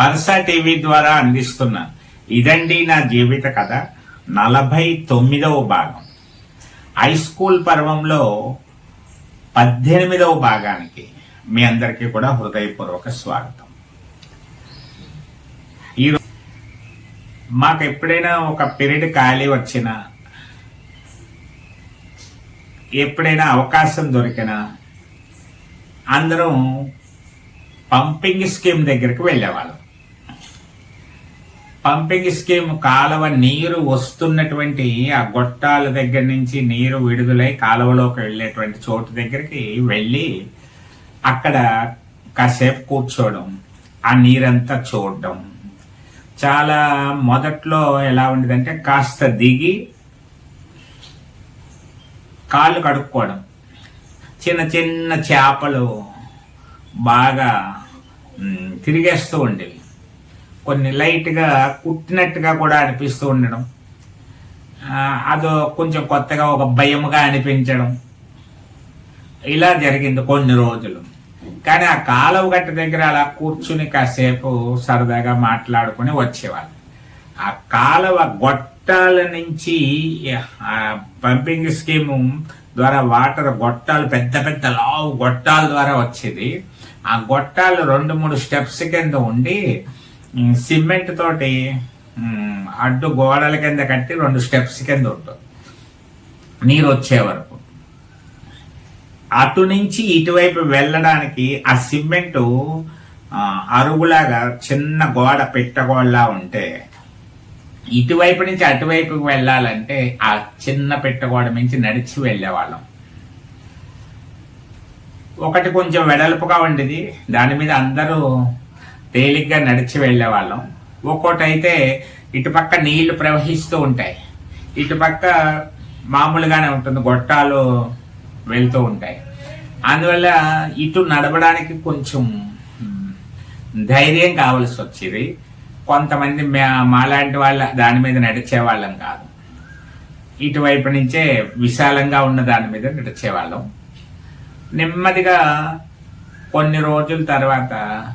పర్సా TV ద్వారా అందిస్తున్న ఇదండి నా జీవిత కథ నలభై తొమ్మిదవ భాగం. హై స్కూల్ పర్వంలో పద్దెనిమిదవ భాగానికి మీ అందరికీ కూడా హృదయపూర్వక స్వాగతం. మాకు ఎప్పుడైనా ఒక పీరియడ్ ఖాళీ వచ్చినా ఎప్పుడైనా అవకాశం దొరికినా అందరం పంపింగ్ స్కీమ్ దగ్గరికి వెళ్ళేవాళ్ళం. పంపింగ్ స్కీమ్ కాలువ నీరు వస్తున్నటువంటి ఆ గొట్టాల దగ్గర నుంచి నీరు విడుదలై కాలువలోకి వెళ్ళేటువంటి చోటు దగ్గరికి వెళ్ళి అక్కడ కాసేపు కూర్చోవడం ఆ నీరంతా చూడడం చాలా మొదట్లో ఎలా ఉండేదంటే కాస్త దిగి కాళ్ళు కడుక్కోవడం. చిన్న చిన్న చేపలు బాగా తిరిగేస్తూ ఉండేవి. కొన్ని లైట్గా కుట్టినట్టుగా కూడా అనిపిస్తూ ఉండడం. అదో కొంచెం కొత్తగా ఒక భయముగా అనిపించడం. ఇలా జరిగింది కొన్ని రోజులు. కానీ ఆ కాలువ గట్ట దగ్గర అలా కూర్చుని కాసేపు సరదాగా మాట్లాడుకుని వచ్చేవాళ్ళు. ఆ కాలువ గొట్టాల నుంచి పంపింగ్ స్కీము ద్వారా వాటర్ గొట్టాలు పెద్ద పెద్ద లావు గొట్టాల ద్వారా వచ్చేది. ఆ గొట్టాలు రెండు మూడు స్టెప్స్ కింద ఉండి సిమెంట్ తోటి అడ్డు గోడల కింద కట్టి రెండు స్టెప్స్ కింద ఉంటుంది నీరు వచ్చే వరకు. అటు నుంచి ఇటువైపు వెళ్ళడానికి ఆ సిమెంటు అరుగులాగా చిన్న గోడ పెట్టగోడలా ఉంటే ఇటువైపు నుంచి అటువైపుకి వెళ్ళాలంటే ఆ చిన్న పెట్టగోడ నుంచి నడిచి వెళ్ళేవాళ్ళం. ఒకటి కొంచెం వెడల్పుగా ఉండేది. దాని మీద అందరూ తేలిగ్గా నడిచి వెళ్ళేవాళ్ళం. ఒక్కోటి అయితే ఇటుపక్క నీళ్ళు ప్రవహిస్తూ ఉంటాయి. ఇటుపక్క మామూలుగానే ఉంటుంది. గొట్టాలు వెళ్తూ ఉంటాయి. అందువల్ల ఇటు నడవడానికి కొంచెం ధైర్యం కావలసి వచ్చేది. కొంతమంది మా- మాలాంటి వాళ్ళ దాని మీద నడిచే వాళ్ళం కాదు. ఇటువైపు నుంచే విశాలంగా ఉన్న దాని మీద నడిచేవాళ్ళం. నెమ్మదిగా కొన్ని రోజుల తర్వాత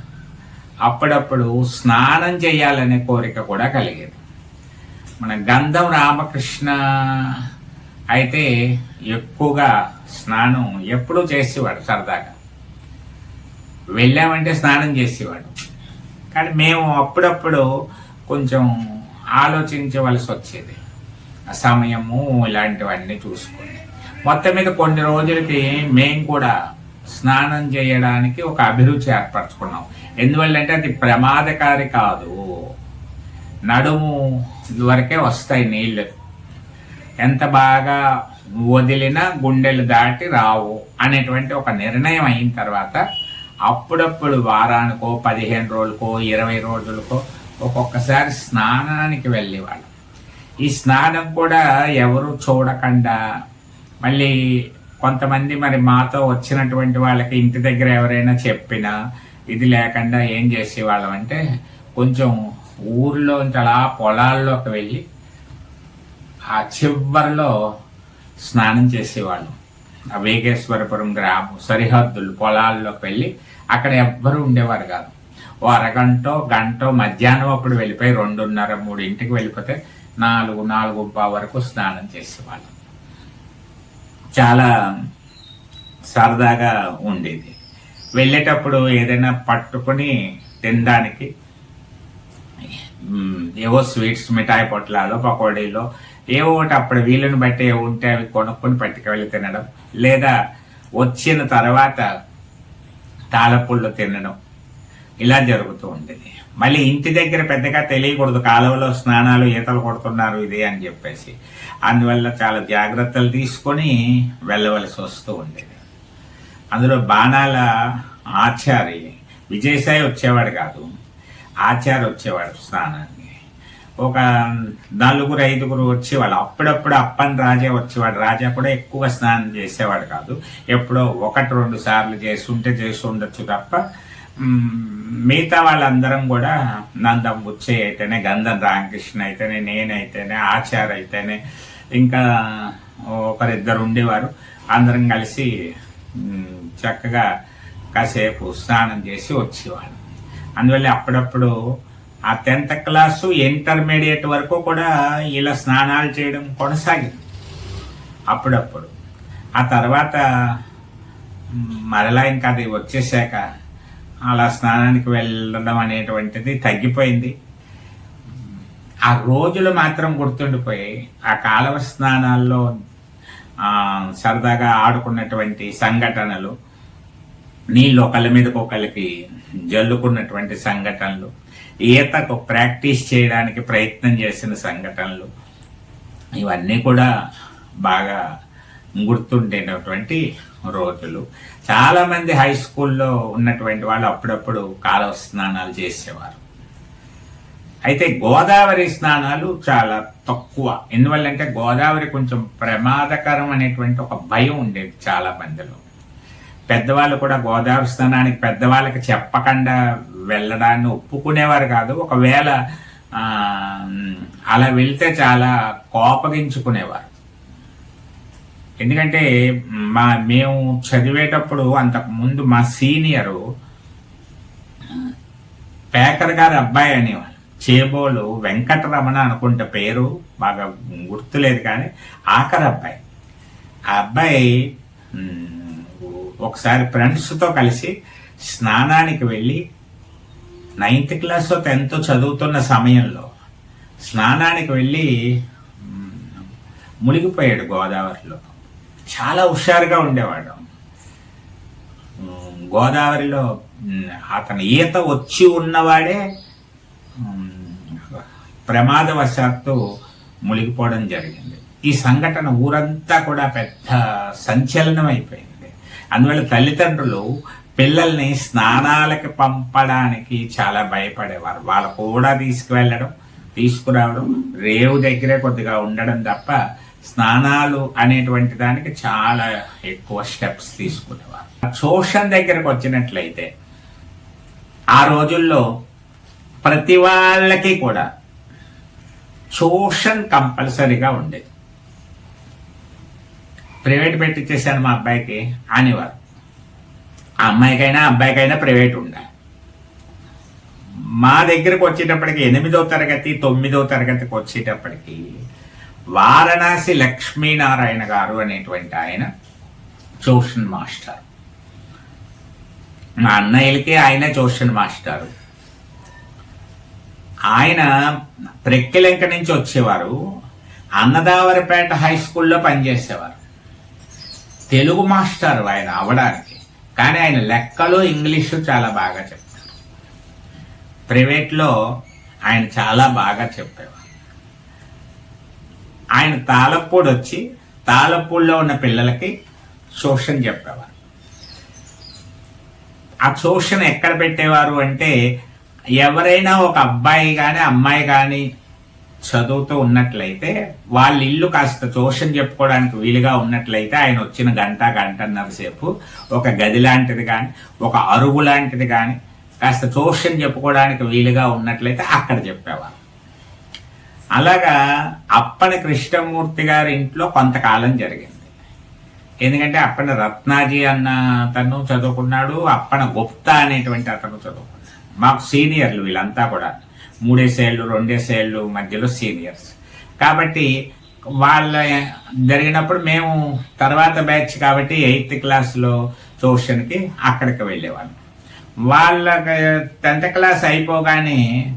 అప్పుడప్పుడు స్నానం చేయాలనే కోరిక కూడా కలిగేది. మన గంధం రామకృష్ణ అయితే ఎక్కువగా స్నానం ఎప్పుడూ చేసేవాడు సరదాగా. వెళ్ళామంటే స్నానం చేసేవాడు. కానీ మేము అప్పుడప్పుడు కొంచెం ఆలోచించవలసి వచ్చేది. సమయము ఇలాంటివన్నీ చూసుకుని మొత్తం మీద కొన్ని రోజులకి మేము కూడా స్నానం చేయడానికి ఒక అభిరుచి ఏర్పరచుకున్నాం. ఎందువల్లంటే అది ప్రమాదకారి కాదు. నడుము వరకే వస్తాయి నీళ్ళు ఎంత బాగా వదిలినా గుండెలు దాటి రావు అనేటువంటి ఒక నిర్ణయం అయిన తర్వాత అప్పుడప్పుడు వారానికో పదిహేను రోజులకో ఇరవై రోజులకో ఒక్కొక్కసారి స్నానానికి వెళ్ళేవాళ్ళం. ఈ స్నానం కూడా ఎవరు చూడకుండా మళ్ళీ కొంతమంది మరి మాతో వచ్చినటువంటి వాళ్ళకి ఇంటి దగ్గర ఎవరైనా చెప్పినా ఇది లేకుండా ఏం చేసేవాళ్ళం అంటే కొంచెం ఊర్లో అలా పొలాల్లోకి వెళ్ళి ఆ చివరిలో స్నానం చేసేవాళ్ళం. ఆ వేగేశ్వరపురం గ్రామం సరిహద్దులు పొలాల్లోకి వెళ్ళి అక్కడ ఎవ్వరు ఉండేవారు కాదు. ఓ అరగంట గంట మధ్యాహ్నం అప్పుడు వెళ్ళిపోయి రెండున్నర మూడు ఇంటికి వెళ్ళిపోతే నాలుగు నాలుగు వరకు స్నానం చేసేవాళ్ళం. చాలా సరదాగా ఉండేది. వెళ్ళేటప్పుడు ఏదైనా పట్టుకొని తినడానికి ఏవో స్వీట్స్ మిఠాయి పొట్లాలో పకోడీలో ఏవో ఒకటి అప్పుడు వీళ్ళని బట్టి ఉంటే అవి కొనుక్కొని పట్టుకెళ్ళి తినడం లేదా వచ్చిన తర్వాత తాళపుళ్ళు తినడం. ఇలా జరుగుతూ ఉండేది. మళ్ళీ ఇంటి దగ్గర పెద్దగా తెలియకూడదు. కాలువలో స్నానాలు ఈతలు కొడుతున్నారు ఇది అని చెప్పేసి. అందువల్ల చాలా జాగ్రత్తలు తీసుకొని వెళ్ళవలసి వస్తూ ఉండేది. అందులో బాణాల ఆచారి విజయసాయి వచ్చేవాడు కాదు. ఆచారి వచ్చేవాడు స్నానానికి. ఒక నలుగురు ఐదుగురు వచ్చేవాళ్ళు. అప్పుడప్పుడు అప్పని రాజా వచ్చేవాడు. రాజా కూడా ఎక్కువ స్నానం చేసేవాడు కాదు. ఎప్పుడో ఒకటి రెండు సార్లు చేస్తుంటే చేసి ఉండొచ్చు తప్ప మిగతా వాళ్ళందరం కూడా నందం బుచ్చే అయితేనే గంధం రామకృష్ణ అయితేనే నేనైతేనే ఆచార్ అయితేనే ఇంకా ఒకరిద్దరు ఉండేవారు. అందరం కలిసి చక్కగా కాసేపు స్నానం చేసి వచ్చేవాడు అందువల్ల అప్పుడప్పుడు ఆ టెన్త్ క్లాసు ఇంటర్మీడియట్ వరకు కూడా ఇలా స్నానాలు చేయడం కొనసాగింది. అప్పుడప్పుడు. ఆ తర్వాత మరలా ఇంకా అది వచ్చేసాక అలా స్నానానికి వెళ్ళడం అనేటువంటిది తగ్గిపోయింది. ఆ రోజులు మాత్రం గుర్తుండిపోయి ఆ కాలవ స్నానాల్లో సరదాగా ఆడుకున్నటువంటి సంఘటనలు నీళ్ళు ఒకళ్ళ మీదకి ఒకళ్ళకి జల్లుకున్నటువంటి సంఘటనలు ఈతకు ప్రాక్టీస్ చేయడానికి ప్రయత్నం చేసిన సంఘటనలు ఇవన్నీ కూడా బాగా గుర్తుండేటటువంటి రోజులు. చాలామంది హై స్కూల్లో ఉన్నటువంటి వాళ్ళు అప్పుడప్పుడు కాలువ స్నానాలు చేసేవారు. అయితే గోదావరి స్నానాలు చాలా తక్కువ. ఎందువల్లంటే గోదావరి కొంచెం ప్రమాదకరం అనేటువంటి ఒక భయం ఉండేది చాలా మందిలో పెద్దవాళ్ళు కూడా గోదావరి స్నానానికి పెద్దవాళ్ళకి చెప్పకుండా వెళ్ళడాన్ని ఒప్పుకునేవారు కాదు. ఒకవేళ అలా వెళ్తే చాలా కోపగించుకునేవారు. ఎందుకంటే మా మేము చదివేటప్పుడు అంతకు ముందు మా సీనియరు పేకర్ గారి అబ్బాయి అనేవాళ్ళు. చేబోలు వెంకటరమణ అనుకుంటే పేరు బాగా గుర్తులేదు కానీ ఆఖరి అబ్బాయి. ఆ అబ్బాయి ఒకసారి ఫ్రెండ్స్తో కలిసి స్నానానికి వెళ్ళి నైన్త్ క్లాస్ టెన్త్ చదువుతున్న సమయంలో స్నానానికి వెళ్ళి మునిగిపోయాడు గోదావరిలో. చాలా హుషారుగా ఉండేవాడు. గోదావరిలో అతని అతను ఈత వచ్చి ఉన్నవాడే ప్రమాదవశాత్తు మునిగిపోవడం జరిగింది. ఈ సంఘటన ఊరంతా కూడా పెద్ద సంచలనం అయిపోయింది అందువల్ల తల్లిదండ్రులు పిల్లల్ని స్నానాలకి పంపడానికి చాలా భయపడేవారు. వాళ్ళు కూడా తీసుకువెళ్ళడం తీసుకురావడం రేవు దగ్గరే కొద్దిగా ఉండడం తప్ప స్నానాలు అనేటువంటి దానికి చాలా ఎక్కువ స్టెప్స్ తీసుకునేవారు. ట్యూషన్ దగ్గరకు వచ్చినట్లయితే ఆ రోజుల్లో ప్రతి వాళ్ళకి కూడా ట్యూషన్ కంపల్సరీగా ఉండేది. ప్రైవేట్ పెట్టించేసాను మా అబ్బాయికి అనేవారు అమ్మాయికైనా అబ్బాయికైనా ప్రైవేట్ ఉండాలి. మా దగ్గరకు వచ్చేటప్పటికి ఎనిమిదో తరగతి తొమ్మిదో తరగతికి వచ్చేటప్పటికి వారణాసి లక్ష్మీనారాయణ గారు అనేటువంటి ఆయన ట్యూషన్ మాస్టర్. మా అన్నయ్యలకి ఆయన ట్యూషన్ మాస్టారు. ఆయన ప్రెక్కిలెంక నుంచి వచ్చేవారు. అన్నదావరిపేట హై స్కూల్లో పనిచేసేవారు. తెలుగు మాస్టర్ ఆయన అవడానికి. కానీ ఆయన లెక్కలు ఇంగ్లీషు చాలా బాగా చెప్తారు. ప్రైవేట్లో ఆయన చాలా బాగా చెప్పేవారు. ఆయన తాళపూడి వచ్చి తాళపూడిలో ఉన్న పిల్లలకి ట్యూషన్ చెప్పేవారు. ఆ ట్యూషన్ ఎక్కడ పెట్టేవారు అంటే ఎవరైనా ఒక అబ్బాయి కానీ అమ్మాయి కానీ చదువుతూ ఉన్నట్లయితే వాళ్ళ ఇల్లు కాస్త ట్యూషన్ చెప్పుకోవడానికి వీలుగా ఉన్నట్లయితే ఆయన వచ్చిన గంట గంటన్నర సేపు ఒక గది లాంటిది కానీ ఒక అరుగు లాంటిది కానీ కాస్త ట్యూషన్ చెప్పుకోవడానికి వీలుగా ఉన్నట్లయితే అక్కడ చెప్పేవారు. అలాగా అప్పని కృష్ణమూర్తి గారి ఇంట్లో కొంతకాలం జరిగింది. ఎందుకంటే అప్పన రత్నాజీ అన్న అతను చదువుకున్నాడు అప్పన గుప్తా అనేటువంటి అతను చదువుకున్నాడు. మాకు సీనియర్లు వీళ్ళంతా కూడా. మూడేసేళ్ళు రెండేసేళ్ళు మధ్యలో సీనియర్స్. కాబట్టి వాళ్ళ జరిగినప్పుడు మేము తర్వాత బ్యాచ్ కాబట్టి ఎయిత్ క్లాస్లో ట్యూషన్కి అక్కడికి వెళ్ళేవాళ్ళం. వాళ్ళ టెన్త్ క్లాస్ అయిపోగానే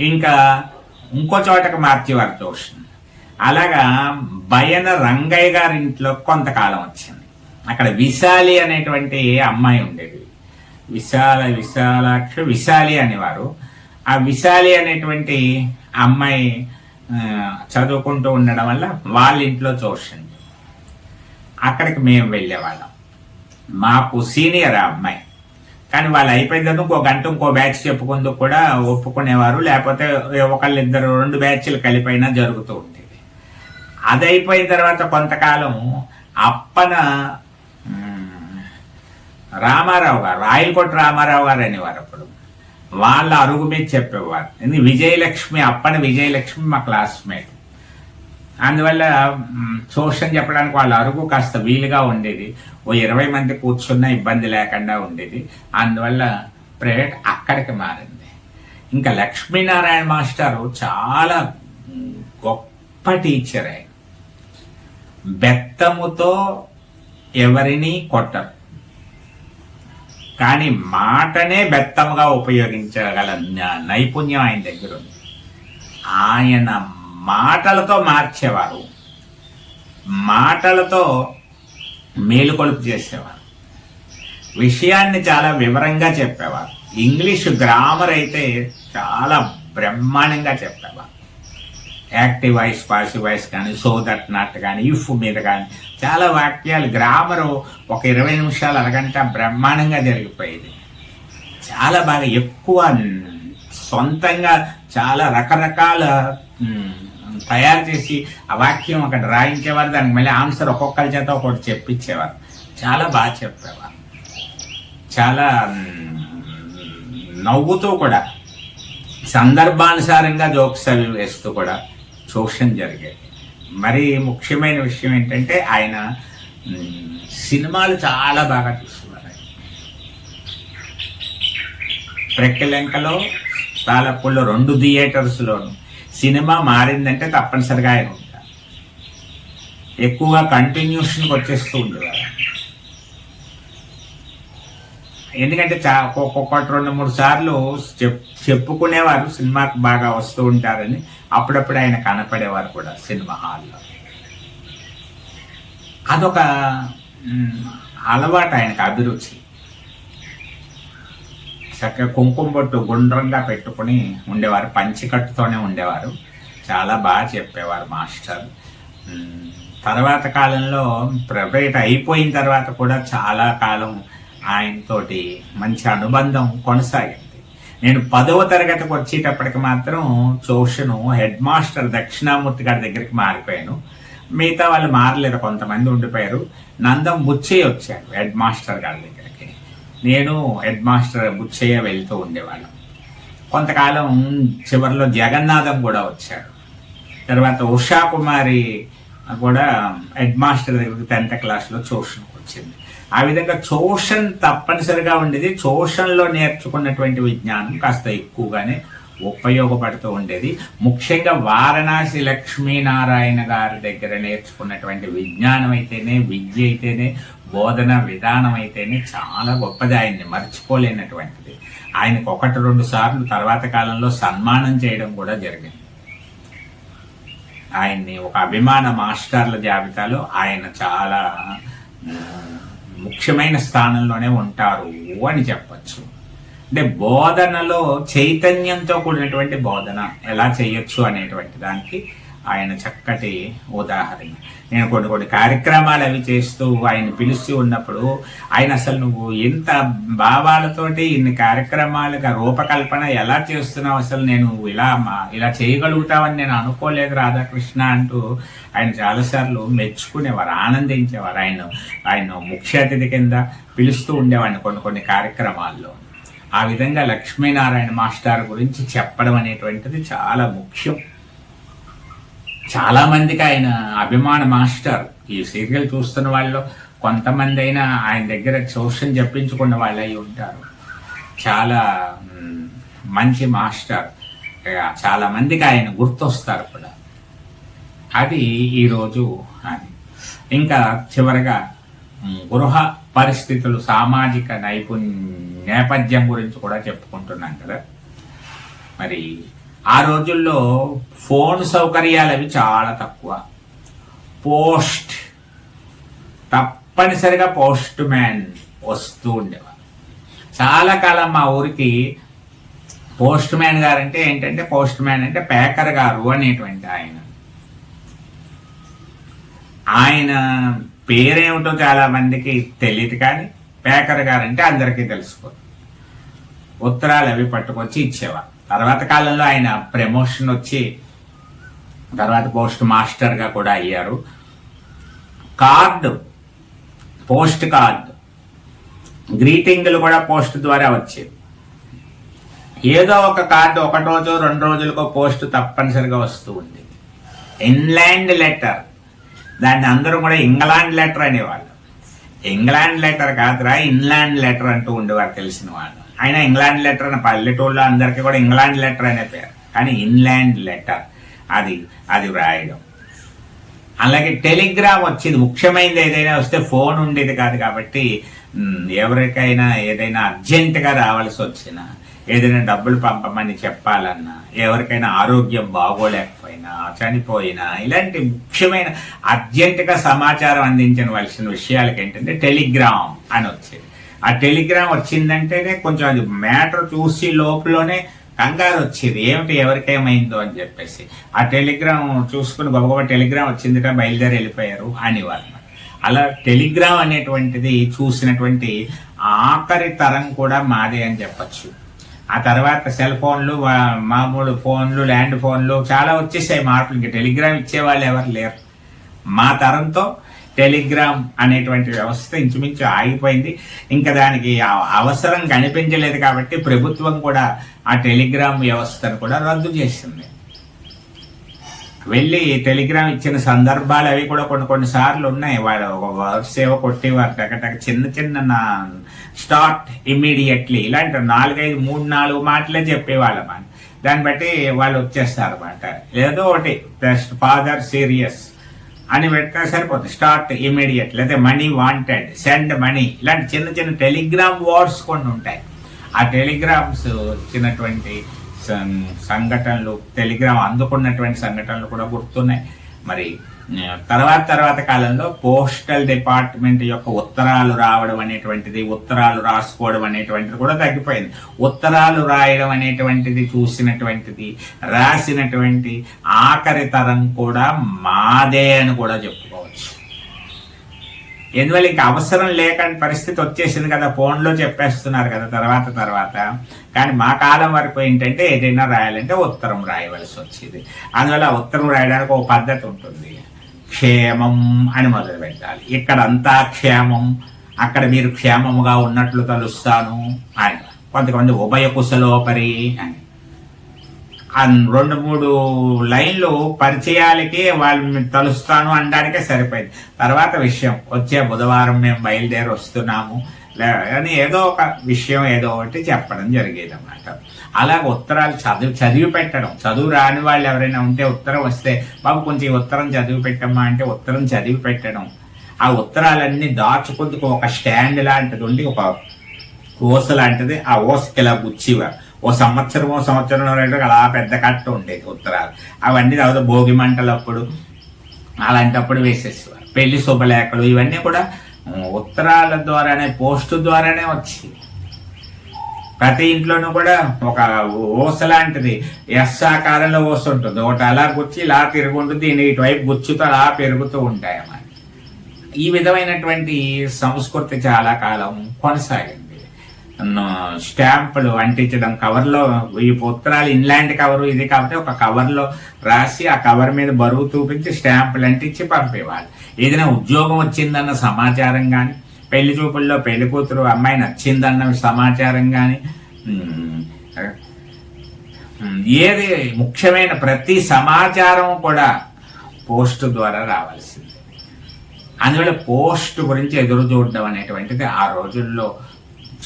ఇంకా ఇంకో చోటకి మార్చేవారు ట్యూషన్. అలాగా బయన రంగయ్య గారి ఇంట్లో కొంతకాలం వచ్చింది. అక్కడ విశాలి అనేటువంటి అమ్మాయి ఉండేది. విశాల విశాలాక్ష విశాలి అనేవారు. ఆ విశాలి అనేటువంటి అమ్మాయి చదువుకుంటూ ఉండడం వల్ల వాళ్ళ ఇంట్లో చూసింది అక్కడికి మేము వెళ్ళేవాళ్ళం. మాకు సీనియర్ ఆ అమ్మాయి. కానీ వాళ్ళు అయిపోయిందని ఇంకో గంట ఇంకో బ్యాచ్ చెప్పుకుందుకు కూడా ఒప్పుకునేవారు. లేకపోతే ఒకళ్ళిద్దరు రెండు బ్యాచ్లు కలిపైనా జరుగుతూ ఉండేది. అది అయిపోయిన తర్వాత కొంతకాలం అప్పన రామారావు గారు రాయలకోట రామారావు గారు అనేవారు అప్పుడు. వాళ్ళ అరుగు మీద చెప్పేవారు. ఇది విజయలక్ష్మి అప్పని విజయలక్ష్మి మా క్లాస్మేట్ అందువల్ల మ్, చెప్పడానికి వాళ్ళ అరుగు కాస్త వీలుగా ఉండేది. ఓ ఇరవై మంది కూర్చున్న ఇబ్బంది లేకుండా ఉండేది. అందువల్ల ప్రైవేట్ అక్కడికి మారింది. ఇంకా లక్ష్మీనారాయణ మాస్టారు చాలా గొప్ప టీచర్. ఆయన బెత్తముతో ఎవరిని కొట్టరు. కానీ మాటనే బెత్తముగా ఉపయోగించగల న- నైపుణ్యం ఆయన దగ్గర ఉంది ఆయన మాటలతో మార్చేవారు. మాటలతో మేలుకొలుపు చేసేవారు. విషయాన్ని చాలా వివరంగా చెప్పేవారు. ఇంగ్లీష్ గ్రామర్ అయితే చాలా బ్రహ్మాండంగా చెప్పేవారు. యాక్టివ్ వాయిస్ పాసివ్ వాయిస్ కానీ సో దట్ నాట్ కానీ ఇఫ్ మీద కానీ చాలా వాక్యాలు గ్రామరు ఒక ఇరవై నిమిషాలు అరగంట బ్రహ్మాండంగా జరిగిపోయేది. చాలా బాగా ఎక్కువ సొంతంగా చాలా రకరకాల తయారు చేసి ఆ వాక్యం అక్కడ రాయించేవారు. దానికి మళ్ళీ ఆన్సర్ ఒక్కొక్కరి చేత ఒకటి చెప్పించేవారు చాలా బాగా చెప్పేవారు. చాలా నవ్వుతూ కూడా సందర్భానుసారంగా జోక్స్ అవి వేస్తూ కూడా ట్యూషన్ జరిగేది మరి ముఖ్యమైన విషయం ఏంటంటే ఆయన సినిమాలు చాలా బాగా చూస్తున్నారు ప్రక్కలెంకలో తాలపూల్లో రెండు థియేటర్స్లోను సినిమా మారిందంటే తప్పనిసరిగా ఆయన ఉంటారు. ఎక్కువగా కంటిన్యూషన్కి వచ్చేస్తూ ఉండేవారు. ఎందుకంటే చా ఒక్కొక్కటి రెండు మూడు సార్లు చెప్ చెప్పుకునేవారు సినిమాకు బాగా వస్తూ ఉంటారని. అప్పుడప్పుడు ఆయన కనపడేవారు కూడా సినిమా హాల్లో. అదొక అలవాటు ఆయనకు అభిరుచి. చక్కగా కుంకుమ బొట్టు గుండ్రంగా పెట్టుకుని ఉండేవారు పంచికట్టుతోనే ఉండేవారు. చాలా బాగా చెప్పేవారు మాస్టర్. తర్వాత కాలంలో ప్రైవేట్ అయిపోయిన తర్వాత కూడా చాలా కాలం ఆయనతోటి మంచి అనుబంధం కొనసాగింది. నేను పదవ తరగతికి వచ్చేటప్పటికి మాత్రం ట్యూషను హెడ్ మాస్టర్ దక్షిణామూర్తి గారి దగ్గరికి మారిపోయాను. మిగతా వాళ్ళు మారలేదు కొంతమంది ఉండిపోయారు. నందం బుచ్చయ్య వచ్చారు హెడ్ మాస్టర్ గారి దగ్గరికి. నేను హెడ్ మాస్టర్ బుచ్చయ్య వెళ్తూ ఉండేవాళ్ళం. కొంతకాలం చివరిలో జగన్నాథం కూడా వచ్చాడు తర్వాత ఉషా కుమారి కూడా హెడ్ మాస్టర్ దగ్గరికి టెన్త్ క్లాస్లో ట్యూషన్కి వచ్చింది. ఆ విధంగా చోషన్ తప్పనిసరిగా ఉండేది. చోషన్లో నేర్చుకున్నటువంటి విజ్ఞానం కాస్త ఎక్కువగానే ఉపయోగపడుతూ ఉండేది. ముఖ్యంగా వారణాసి లక్ష్మీనారాయణ గారి దగ్గర నేర్చుకున్నటువంటి విజ్ఞానం అయితేనే విద్య అయితేనే బోధన విధానం అయితేనే చాలా గొప్పది. ఆయన్ని మర్చిపోలేనటువంటిది. ఆయనకు ఒకటి రెండు సార్లు తర్వాత కాలంలో సన్మానం చేయడం కూడా జరిగింది. ఆయన్ని ఒక అభిమాన మాస్టర్ల జాబితాలో ఆయన చాలా ముఖ్యమైన స్థానంలోనే ఉంటారు అని చెప్పచ్చు. అంటే బోధనలో చైతన్యంతో కూడినటువంటి బోధన ఎలా చేయొచ్చు అనేటువంటి దానికి ఆయన చక్కటి ఉదాహరణ. నేను కొన్ని కొన్ని కార్యక్రమాలు అవి చేస్తూ ఆయన పిలుస్తూ ఉన్నప్పుడు ఆయన అసలు నువ్వు ఎంత భావాలతోటి ఇన్ని కార్యక్రమాలుగా రూపకల్పన ఎలా చేస్తున్నావు? అసలు నేను ఇలా మా ఇలా చేయగలుగుతావని నేను అనుకోలేదు రాధాకృష్ణ అంటూ ఆయన చాలాసార్లు మెచ్చుకునేవారు ఆనందించేవారు. ఆయన ఆయన ముఖ్య అతిథి కింద పిలుస్తూ ఉండేవాడిని కొన్ని కొన్ని కార్యక్రమాల్లో. ఆ విధంగా లక్ష్మీనారాయణ మాస్టర్ గురించి చెప్పడం అనేటువంటిది చాలా ముఖ్యం. చాలా మందికి ఆయన అభిమాన మాస్టర్. ఈ సీరియల్ చూస్తున్న వాళ్ళు కొంతమంది అయినా ఆయన దగ్గర ట్యూషన్ చెప్పించుకున్న వాళ్ళు అయి ఉంటారు. చాలా మంచి మాస్టర్. చాలా మందికి ఆయన గుర్తొస్తారు కూడా. అది ఈరోజు అది. ఇంకా చివరగా గృహ పరిస్థితులు సామాజిక నైపుణ్య నేపథ్యం గురించి కూడా చెప్పుకుంటున్నాం కదా. మరి ఆ రోజుల్లో ఫోన్ సౌకర్యాలు అవి చాలా తక్కువ. పోస్ట్ తప్పనిసరిగా పోస్ట్ మ్యాన్ వస్తూ ఉండేవారు. చాలా కాలం మా ఊరికి పోస్ట్ మ్యాన్ గారు అంటే ఏంటంటే పోస్ట్ మ్యాన్ అంటే పేకర్ గారు అనేటువంటి ఆయన. ఆయన పేరేమిటో చాలా మందికి తెలియదు కానీ పేకర్ గారు అంటే అందరికీ తెలుసుకో ఉత్తరాలు అవి పట్టుకొచ్చి ఇచ్చేవారు. తర్వాత కాలంలో ఆయన ప్రమోషన్ వచ్చి తర్వాత పోస్ట్ మాస్టర్గా కూడా అయ్యారు. కార్డు పోస్ట్ కార్డు గ్రీటింగ్లు కూడా పోస్ట్ ద్వారా వచ్చాయి. ఏదో ఒక కార్డు ఒకటి రోజు రెండు రోజులకో పోస్ట్ తప్పనిసరిగా వస్తూ ఉండేది. ఇన్లాండ్ లెటర్ దాన్ని అందరూ కూడా ఇంగ్లాండ్ లెటర్ అనేవాళ్ళు. ఇంగ్లాండ్ లెటర్ కాదురా ఇన్లాండ్ లెటర్ అంటూ ఉండేవారు తెలిసిన వాళ్ళు. అయినా ఇంగ్లాండ్ లెటర్ అని పల్లెటూళ్ళలో అందరికీ కూడా ఇంగ్లాండ్ లెటర్ అనే పేరు. కానీ ఇన్లాండ్ లెటర్ అది అది వ్రాయడం. అలాగే టెలిగ్రామ్ వచ్చింది. ముఖ్యమైనది ఏదైనా వస్తే ఫోన్ ఉండేది కాదు కాబట్టి ఎవరికైనా ఏదైనా అర్జెంటుగా రావాల్సి వచ్చినా ఏదైనా డబ్బులు పంపమని చెప్పాలన్నా ఎవరికైనా ఆరోగ్యం బాగోలేకపోయినా చనిపోయినా ఇలాంటి ముఖ్యమైన అర్జెంటుగా సమాచారం అందించవలసిన విషయాలకి ఏంటంటే టెలిగ్రామ్ అని వచ్చేది. ఆ టెలిగ్రామ్ వచ్చిందంటేనే కొంచెం అది మ్యాటర్ చూసి లోపలనే కంగారు వచ్చేది. ఏమిటి ఎవరికేమైందో అని చెప్పేసి. ఆ టెలిగ్రామ్ చూసుకుని గొప్ప టెలిగ్రామ్ వచ్చిందిట బయలుదేరి వెళ్ళిపోయారు అనేవారు అలా టెలిగ్రామ్ అనేటువంటిది చూసినటువంటి ఆఖరి తరం కూడా మాదే అని చెప్పచ్చు. ఆ తర్వాత సెల్ ఫోన్లు మామూలు ఫోన్లు ల్యాండ్ ఫోన్లు చాలా వచ్చేసాయి మార్పులు. ఇంకా టెలిగ్రామ్ ఇచ్చేవాళ్ళు ఎవరు లేరు. మా తరంతో టెలిగ్రామ్ అనేటువంటి వ్యవస్థ ఇంచుమించు ఆగిపోయింది. ఇంకా దానికి అవసరం కనిపించలేదు కాబట్టి ప్రభుత్వం కూడా ఆ టెలిగ్రామ్ వ్యవస్థను కూడా రద్దు చేసింది. వెళ్ళి టెలిగ్రామ్ ఇచ్చిన సందర్భాలు అవి కూడా కొన్ని కొన్ని సార్లు ఉన్నాయి. వాడు ఒక వర్డ్స్ ఏవో కొట్టేవారు టక చిన్న చిన్న నా స్టార్ట్ ఇమ్మీడియట్లీ. ఇలాంటి నాలుగైదు మూడు నాలుగు మాటలే చెప్పేవాళ్ళం అని దాన్ని బట్టి వాళ్ళు వచ్చేస్తారు అనమాట ఏదో ఒకటి జస్ట్ ఫాదర్ సీరియస్ అని పెడితే సరిపోతుంది. స్టార్ట్ ఇమీడియట్ లేదా మనీ వాంటెడ్ సెండ్ మనీ. ఇలాంటి చిన్న చిన్న టెలిగ్రామ్ వార్డ్స్ కొన్ని ఉంటాయి. ఆ టెలిగ్రామ్స్ వచ్చినటువంటి సంఘటనలు టెలిగ్రామ్ అందుకున్నటువంటి సంఘటనలు కూడా గుర్తున్నాయి. మరి తర్వాత తర్వాత కాలంలో పోస్టల్ డిపార్ట్మెంట్ యొక్క ఉత్తరాలు రావడం అనేటువంటిది ఉత్తరాలు రాసుకోవడం అనేటువంటిది కూడా తగ్గిపోయింది. ఉత్తరాలు రాయడం అనేటువంటిది చూసినటువంటిది రాసినటువంటి ఆఖరి తరం కూడా మాదే అని కూడా చెప్పుకో ఎందువల్ల ఇంకా అవసరం లేకని పరిస్థితి వచ్చేసింది కదా ఫోన్లో చెప్పేస్తున్నారు కదా తర్వాత తర్వాత. కానీ మా కాలం వరకు ఏంటంటే ఏదైనా రాయాలంటే ఉత్తరం రాయవలసి వచ్చేది. అందువల్ల ఉత్తరం రాయడానికి ఒక పద్ధతి ఉంటుంది. క్షేమం అని మొదలు పెట్టాలి. ఇక్కడ అంతా క్షేమం అక్కడ మీరు క్షేమముగా ఉన్నట్లు తలుస్తాను అని. కొంతమంది ఉభయ కుశలోపరి అని. రెండు మూడు లైన్లు పరిచయాలకి వాళ్ళని తలుస్తాను అనడానికే సరిపోయింది. తర్వాత విషయం వచ్చే బుధవారం మేము బయలుదేరి వస్తున్నాము. అని ఏదో ఒక విషయం ఏదో ఒకటి చెప్పడం జరిగేది అన్నమాట అలాగ ఉత్తరాలు చదివి చదివి పెట్టడం. చదువు రాని వాళ్ళు ఎవరైనా ఉంటే ఉత్తరం వస్తే బాబు కొంచెం ఉత్తరం చదివి పెట్టమ్మా అంటే ఉత్తరం చదివి పెట్టడం. ఆ ఉత్తరాలన్నీ దాచుకుందుకు ఒక స్టాండ్ లాంటిది ఉండి ఒక ఓస లాంటిది ఆ ఓసకి ఇలా గుచ్చివారు ఓ సంవత్సరం ఓ సంవత్సరం రెండు అలా పెద్ద కట్ట ఉండేది ఉత్తరాలు. అవన్నీ తర్వాత భోగి మంటలప్పుడు అలాంటప్పుడు వేసేసేవారు. పెళ్ళి శుభలేఖలు ఇవన్నీ కూడా ఉత్తరాల ద్వారానే పోస్టు ద్వారానే వచ్చి ప్రతి ఇంట్లోనూ కూడా ఒక ఓస లాంటిది. ఎస్ ఆకారంలో ఓస ఉంటుంది. ఒకటి అలా గుచ్చి ఇలా తిరుగుంటుంది దీని ఇటువైపు గుచ్చుతో అలా పెరుగుతూ ఉంటాయి అన్నమాట ఈ విధమైనటువంటి సంస్కృతి చాలా కాలం కొనసాగింది. స్టాంపులు అంటించడం కవర్లో ఈ ఉత్తరాలు ఇన్లాండ్ కవరు ఇది కాబట్టి ఒక కవర్లో రాసి ఆ కవర్ మీద బరువు చూపించి స్టాంపులు అంటించి పంపేవాళ్ళు. ఏదైనా ఉద్యోగం వచ్చిందన్న సమాచారం కానీ పెళ్ళి చూపుల్లో పెళ్ళి కూతురు అమ్మాయి నచ్చిందన్న సమాచారం కానీ ఏది ముఖ్యమైన ప్రతి సమాచారం కూడా పోస్ట్ ద్వారా రావాల్సింది. అందువల్ల పోస్ట్ గురించి ఎదురు చూడడం అనేటువంటిది ఆ రోజుల్లో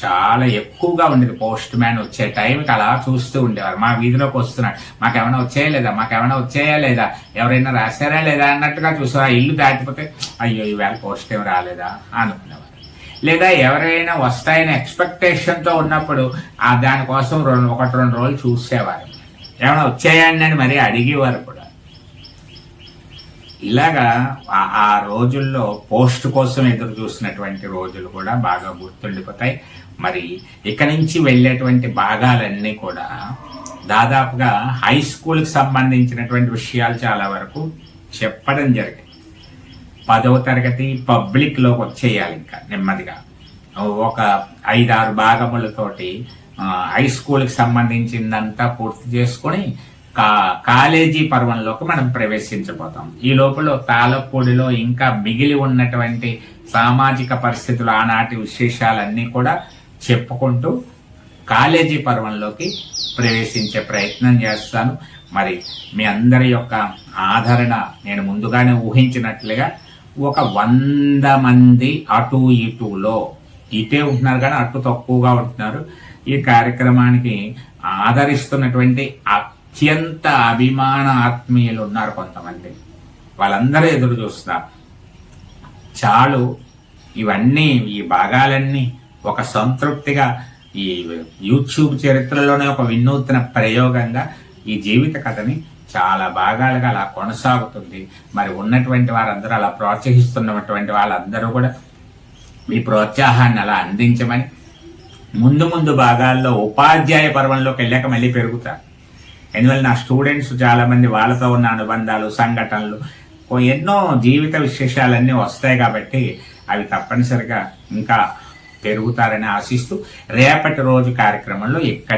చాలా ఎక్కువగా ఉండేది. పోస్ట్ మ్యాన్ వచ్చే టైంకి అలా చూస్తూ ఉండేవారు. మా వీధిలోకి వస్తున్నాడు. మాకేమైనా వచ్చాయా లేదా? మాకేమైనా వచ్చాయా లేదా? ఎవరైనా రాశారా లేదా? అన్నట్టుగా చూసారు ఇల్లు దాటిపోతే అయ్యో ఈవేళ పోస్ట్ ఏం రాలేదా? అనుకునేవారు. లేదా ఎవరైనా వస్తాయని ఎక్స్పెక్టేషన్తో ఉన్నప్పుడు ఆ దానికోసం రెండు ఒకటి రెండు రోజులు చూసేవారు. ఏమైనా వచ్చాయండి అని మరీ అడిగేవారు కూడా. ఇలాగా ఆ రోజుల్లో పోస్ట్ కోసం ఎదురు చూసినటువంటి రోజులు కూడా బాగా గుర్తుండిపోతాయి. మరి ఇక నుంచి వెళ్ళేటువంటి భాగాలన్నీ కూడా దాదాపుగా హై స్కూల్కి సంబంధించినటువంటి విషయాలు చాలా వరకు చెప్పడం జరిగింది. పదవ తరగతి పబ్లిక్లోకి వచ్చేయాలి ఇంకా నెమ్మదిగా. ఒక ఐదారు భాగములతోటి హై స్కూల్కి సంబంధించిందంతా పూర్తి చేసుకొని కా కాలేజీ పర్వంలోకి మనం ప్రవేశించబోతాం. ఈ లోపల తాళపూడిలో ఇంకా మిగిలి ఉన్నటువంటి సామాజిక పరిస్థితులు ఆనాటి విశేషాలన్నీ కూడా చెప్పుకుంటూ కాలేజీ పర్వంలోకి ప్రవేశించే ప్రయత్నం చేస్తాను. మరి మీ అందరి యొక్క ఆదరణ నేను ముందుగానే ఊహించినట్లుగా ఒక వంద మంది అటు ఇటులో ఇటే ఉంటున్నారు కానీ అటు తక్కువగా ఉంటున్నారు. ఈ కార్యక్రమానికి ఆదరిస్తున్నటువంటి అత్యంత అభిమాన ఆత్మీయులు ఉన్నారు కొంతమంది. వాళ్ళందరూ ఎదురు చూస్తున్నారు. చాలు ఇవన్నీ ఈ భాగాలన్నీ ఒక సంతృప్తిగా ఈ యూట్యూబ్ చరిత్రలోనే ఒక వినూత్న ప్రయోగంగా ఈ జీవిత కథని చాలా భాగాలుగా అలా కొనసాగుతుంది. మరి ఉన్నటువంటి వారందరూ అలా ప్రోత్సహిస్తున్నటువంటి వాళ్ళందరూ కూడా మీ ప్రోత్సాహాన్ని అలా అందించమని ముందు ముందు భాగాల్లో ఉపాధ్యాయ పర్వంలోకి వెళ్ళాక మళ్ళీ పెరుగుతారు ఎందువల్ల నా స్టూడెంట్స్ చాలామంది వాళ్ళతో ఉన్న అనుబంధాలు సంఘటనలు ఎన్నో జీవిత విశేషాలన్నీ వస్తాయి కాబట్టి అవి తప్పనిసరిగా ఇంకా పెరుగుతారని ఆశిస్తూ రేపటి రోజు కార్యక్రమంలో ఎక్కడ